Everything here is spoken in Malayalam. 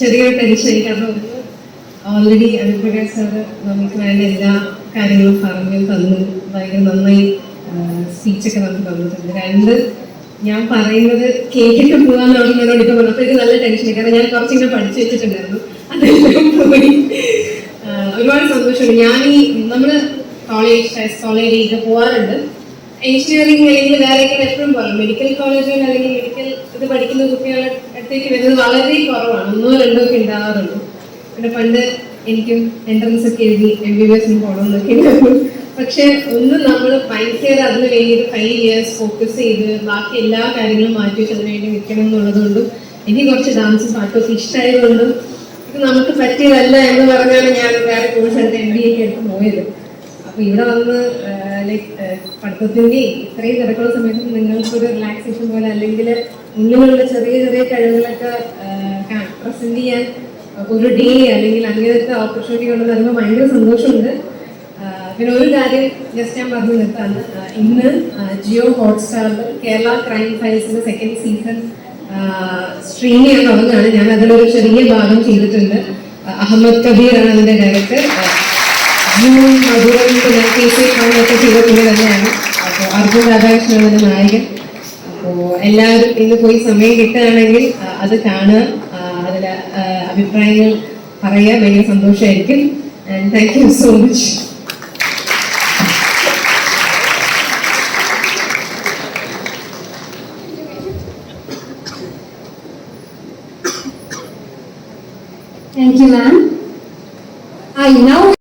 ചെറിയൊരു ടെൻഷൻ കാരണം ഓൾറെഡി അനുപ്രകാശ് സാറ് നമുക്ക് വേണ്ട എല്ലാ കാര്യങ്ങളും പറഞ്ഞു തന്നു. ഭയങ്കര നന്നായി സ്പീച്ചൊക്കെ നമുക്ക് തന്നിട്ടുണ്ട് രണ്ട് ഞാൻ പറയുന്നത് കേട്ടിട്ട് പോകാന്നാണ് എന്നോട് ഇപ്പൊ പറഞ്ഞത്. നല്ല ടെൻഷൻ കാരണം ഞാൻ കുറച്ചിങ്ങനെ പഠിച്ചു വെച്ചിട്ടുണ്ടായിരുന്നു. അതെല്ലാം ഒരുപാട് സന്തോഷമുണ്ട്. ഞാൻ ഈ നമ്മൾ കോളേജ് കോളേജിലേക്ക് പോകാറുണ്ട് എഞ്ചിനീയറിംഗ് അല്ലെങ്കിൽ വേറെ എപ്പോഴും പറയും മെഡിക്കൽ കോളേജുകൾ അല്ലെങ്കിൽ മെഡിക്കൽ ഇത് പഠിക്കുന്ന കുട്ടികളുടെ അടുത്തേക്ക് വരുന്നത് വളരെ കുറവാണ്. ഒന്നോ രണ്ടോ ഒക്കെ ഉണ്ടാവാറുള്ളൂ. പിന്നെ പണ്ട് എനിക്കും എൻട്രൻസ് ഒക്കെ എഴുതി എം ബി ബി എസിന് പോകണമെന്നൊക്കെ ഉണ്ടായിരുന്നു. പക്ഷെ ഒന്ന് നമ്മൾ ഭയങ്കര അതിന് വേണ്ടിയിട്ട് ഫൈവ് ഇയേഴ്സ് ഫോക്കസ് ചെയ്ത് ബാക്കി എല്ലാ കാര്യങ്ങളും മാറ്റി വെച്ച് അതിനുവേണ്ടി നിൽക്കണം എന്നുള്ളതുകൊണ്ടും എനിക്ക് കുറച്ച് ഡാൻസ് പാട്ടൊക്കെ ഇഷ്ടമായതുകൊണ്ടും ഇത് നമുക്ക് പറ്റിയതല്ല എന്ന് പറഞ്ഞാൽ ഞാൻ വേറെ കോഴ്സ് എടുത്ത് എം ബി എടുത്ത് പോയത്. അപ്പൊ ഇവിടെ വന്ന് ലൈക്ക് പഠിത്തത്തിന്റെ ഇത്രയും തിരക്കുള്ള സമയത്ത് നിങ്ങൾക്കൊരു റിലാക്സേഷൻ പോലെ അല്ലെങ്കിൽ ഉള്ളിലുള്ള ചെറിയ ചെറിയ കഴിവുകളൊക്കെ പ്രസന്റ് ചെയ്യാൻ ഒരു ഡേ അല്ലെങ്കിൽ അങ്ങനത്തെ ഓപ്പർച്യൂണിറ്റി കൊണ്ട് തരുമ്പോൾ ഭയങ്കര സന്തോഷമുണ്ട്. പിന്നെ ഒരു കാര്യം ജസ്റ്റ് ഞാൻ പറഞ്ഞു നിർത്താണ് ഇന്ന് ജിയോ ഹോട്ട്സ്റ്റാറിൽ കേരള ക്രൈം ഫയൽസിന്റെ സെക്കൻഡ് സീസൺ സ്ട്രീം ചെയ്യാൻ തുടങ്ങുകയാണ്. ഞാൻ അതിലൊരു ചെറിയ ഭാഗം ചെയ്തിട്ടുണ്ട്. അഹമ്മദ് കബീർ ആണ് അതിന്റെ ഡയറക്ടർ പിന്നെ കെ സി പുള്ളി തന്നെയാണ്. അപ്പോൾ അർജുൻ രാധാകൃഷ്ണൻ എന്ന നായകൻ. അപ്പോൾ എല്ലാവരും ഇന്ന് പോയി സമയം കിട്ടുകയാണെങ്കിൽ അത് കാണുക അതിൽ അഭിപ്രായങ്ങൾ പറയുക. ഭയങ്കര സന്തോഷമായിരിക്കും. And thank you so much Thank you, ma'am. I now